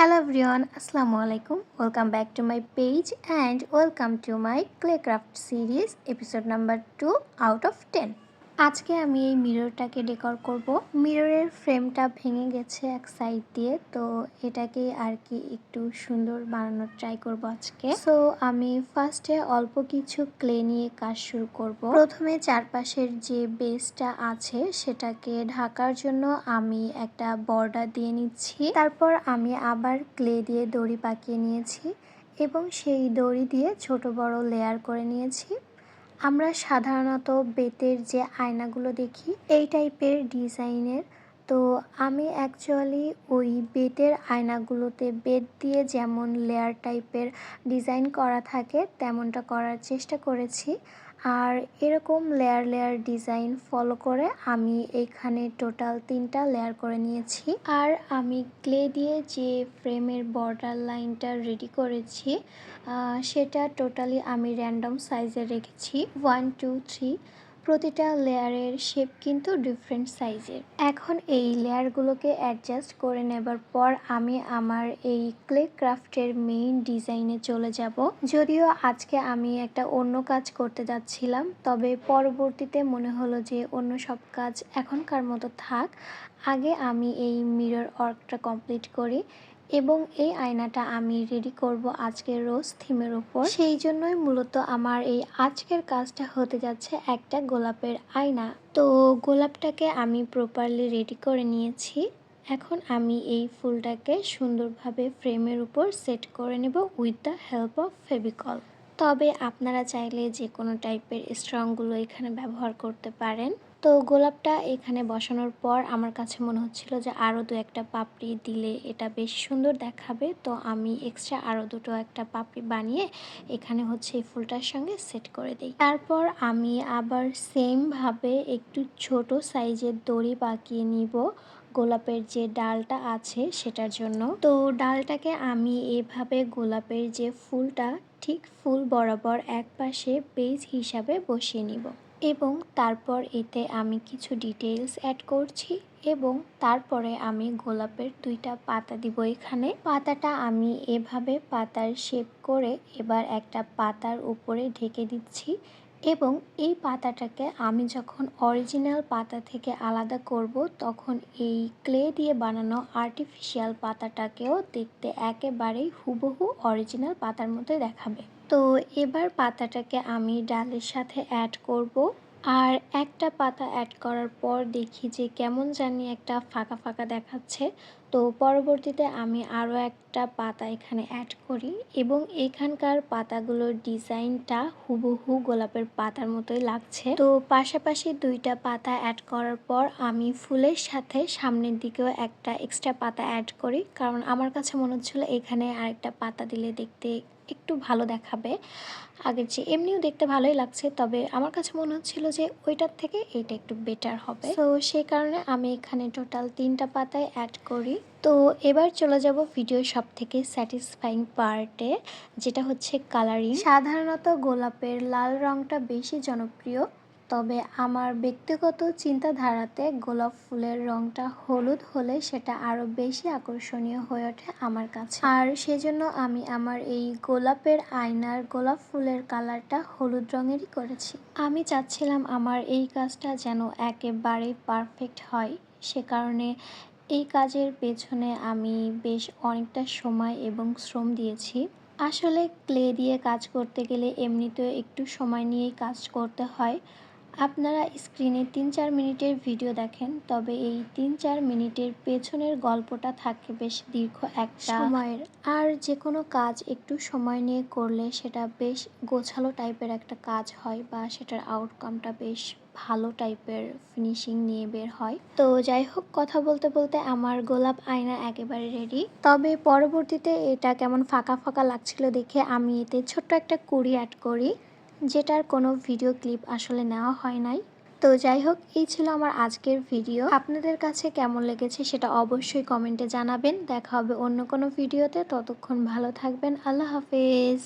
hello everyone assalamu alaikum. Welcome back to my page and welcome to my claycraft series episode number 2 out of 10 আজকে আমি এই মিররটাকে decor করব। মিররের ফ্রেমটা ভেঙে গেছে এক সাইড দিয়ে, তো এটাকে আর কি একটু সুন্দর বানানোর ট্রাই করব আজকে। সো আমি ফার্স্টে অল্প কিছু ক্লে নিয়ে কাজ শুরু করব। প্রথমে চারপাশের যে বেসটা আছে, সেটাকে ঢাকার জন্য আমি একটা বর্ডার দিয়ে নিচ্ছি। তারপর আমি আবার ক্লে দিয়ে দড়ি পাকিয়ে নিয়েছি এবং সেই দড়ি দিয়ে ছোট বড় লেয়ার করে নিয়েছি। আমরা সাধারণত বেতের যে আয়নাগুলো দেখি, এই টাইপের ডিজাইনের। তো আমি অ্যাকচুয়ালি ওই বেতের আয়নাগুলোতে বেত দিয়ে যেমন লেয়ার টাইপের ডিজাইন করা থাকে, তেমনটা করার চেষ্টা করেছি। আর এরকম লেয়ার লেয়ার ডিজাইন ফলো করে আমি এখানে টোটাল তিনটা লেয়ার করে নিয়েছি। আর আমি ক্লে দিয়ে যে ফ্রেমের বর্ডার লাইনটা রেডি করেছি সেটা টোটালি আমি র্যান্ডম সাইজে রেখেছি। ওয়ান টু থ্রি প্রতিটা লেয়ারের শেপ কিন্তু ডিফারেন্ট সাইজের এখন এই লেয়ারগুলোকে অ্যাডজাস্ট করে নেবার পর আমি আমার এই ক্লে ক্রাফটের মেইন ডিজাইনে চলে যাব। যদিও আজকে আমি একটা অন্য কাজ করতে যাচ্ছিলাম, তবে পরবর্তীতে মনে হলো যে অন্য সব কাজ এখনকার মতো থাক। আগে আমি এই মিরর ওয়ার্কটা কমপ্লিট করি। এবং এই আয়নাটা আমি রেডি করব আজকের রোজ থিমের উপর। সেই জন্যই মূলত আমার এই আজকের কাজটা হতে যাচ্ছে একটা গোলাপের আয়না। তো গোলাপটাকে আমি প্রপারলি রেডি করে নিয়েছি। এখন আমি এই ফুলটাকে সুন্দরভাবে ফ্রেমের উপর সেট করে নেব with the help of Fevicol তবে আপনারা চাইলে যে কোনো টাইপের স্ট্রংগুলো এখানে ব্যবহার করতে পারেন। তো গোলাপটা এখানে বসানোর পর আমার কাছে মনে হচ্ছিল যে আরও দু একটা পাপড়ি দিলে এটা বেশ সুন্দর দেখাবে। তো আমি এক্সট্রা আরও দুটো একটা পাপড়ি বানিয়ে এখানে হচ্ছে এই ফুলটার সঙ্গে সেট করে দিই। তারপর আমি আবার সেমভাবে একটু ছোট সাইজের দড়ি পাকিয়ে নিব গোলাপের যে ডালটা আছে সেটার জন্য। তো ডালটাকে আমি এভাবে গোলাপের যে ফুলটা ঠিক ফুল বরাবর এক পাশে পেজ হিসাবে বসিয়ে নিব। এবং তারপর এতে আমি কিছু ডিটেলস অ্যাড করছি এবং তারপরে আমি গোলাপের দুইটা পাতা দিব এখানে। পাতাটা আমি এভাবে পাতার শেপ করে এবার একটা পাতার উপরে ঢেকে দিচ্ছি এবং এই পাতাটাকে আমি যখন অরিজিনাল পাতা থেকে আলাদা করব, তখন এই ক্লে দিয়ে বানানো আর্টিফিশিয়াল পাতাটাকেও দেখতে একেবারেই হুবহু অরিজিনাল পাতার মতো দেখাবে। তো এবার পাতাটাকে আমি ডালের সাথে অ্যাড করব। আর একটা পাতা অ্যাড করার পর দেখি যে কেমন জানি একটা ফাঁকা ফাঁকা দেখাচ্ছে। তো পরবর্তীতে আমি আরও একটা পাতা এখানে অ্যাড করি এবং এখানকার পাতাগুলোর ডিজাইনটা হুবহু গোলাপের পাতার মতোই লাগছে। তো পাশাপাশি দুইটা পাতা অ্যাড করার পর আমি ফুলের সাথে সামনের দিকেও একটা এক্সট্রা পাতা অ্যাড করি। কারণ আমার কাছে মনে হচ্ছিল এখানে আরেকটা পাতা দিলে দেখতে একটু ভালো দেখাবে। আগের যে এমনিও দেখতে ভালোই লাগছে, তবে আমার কাছে মনে হচ্ছিল যে ওইটার থেকে এইটা একটু বেটার হবে। তো সেই কারণে আমি এখানে টোটাল তিনটা পাতায় অ্যাড করি। তো এবার চলে যাব ভিডিও সব থেকে স্যাটিসফাইং পার্টে যেটা হচ্ছে কালারিং সাধারণত গোলাপের লাল রংটা বেশি জনপ্রিয়। তবে আমার ব্যক্তিগত চিন্তাধারাতে গোলাপ ফুলের রংটা হলুদ হলে সেটা আরও বেশি আকর্ষণীয় হয়ে ওঠে আমার কাছে। আর সেজন্য আমি আমার এই গোলাপের আয়নার গোলাপ ফুলের কালারটা হলুদ রঙেরই করেছি। আমি চাচ্ছিলাম আমার এই কাজটা যেন একেবারেই পারফেক্ট হয়, সে কারণে এই কাজের পেছনে আমি বেশ অনেকটা সময় এবং শ্রম দিয়েছি। আসলে ক্লে দিয়ে কাজ করতে গেলে এমনিতেও একটু সময় নিয়েই কাজ করতে হয় আপনারা স্ক্রিনে তিন চার মিনিটের ভিডিও দেখেন তবে এই তিন চার মিনিটের পেছনের গল্পটা থাকে বেশ দীর্ঘ একটা। সময়ের। আর যে কোনো কাজ একটু সময় নিয়ে করলে সেটা বেশ গোছালো টাইপের একটা কাজ হয় বা সেটার আউটকামটা বেশ ভালো টাইপের ফিনিশিং নিয়ে বের হয়। তো যাই হোক কথা বলতে বলতে আমার গোলাপ আয়না একেবারে রেডি তবে পরবর্তীতে এটা কেমন ফাঁকা ফাঁকা লাগছিল দেখে আমি এতে ছোট্ট একটা কুড়ি অ্যাড করি। যেটার কোনো ভিডিও ক্লিপ আসলে নেওয়া হয় নাই। তো যাই হোক এই ছিল আমার আজকের ভিডিও। আপনাদের কাছে কেমন লেগেছে সেটা অবশ্যই কমেন্টে জানাবেন। দেখা হবে অন্য কোনো ভিডিওতে। ততক্ষণ ভালো থাকবেন। আল্লাহ হাফেজ।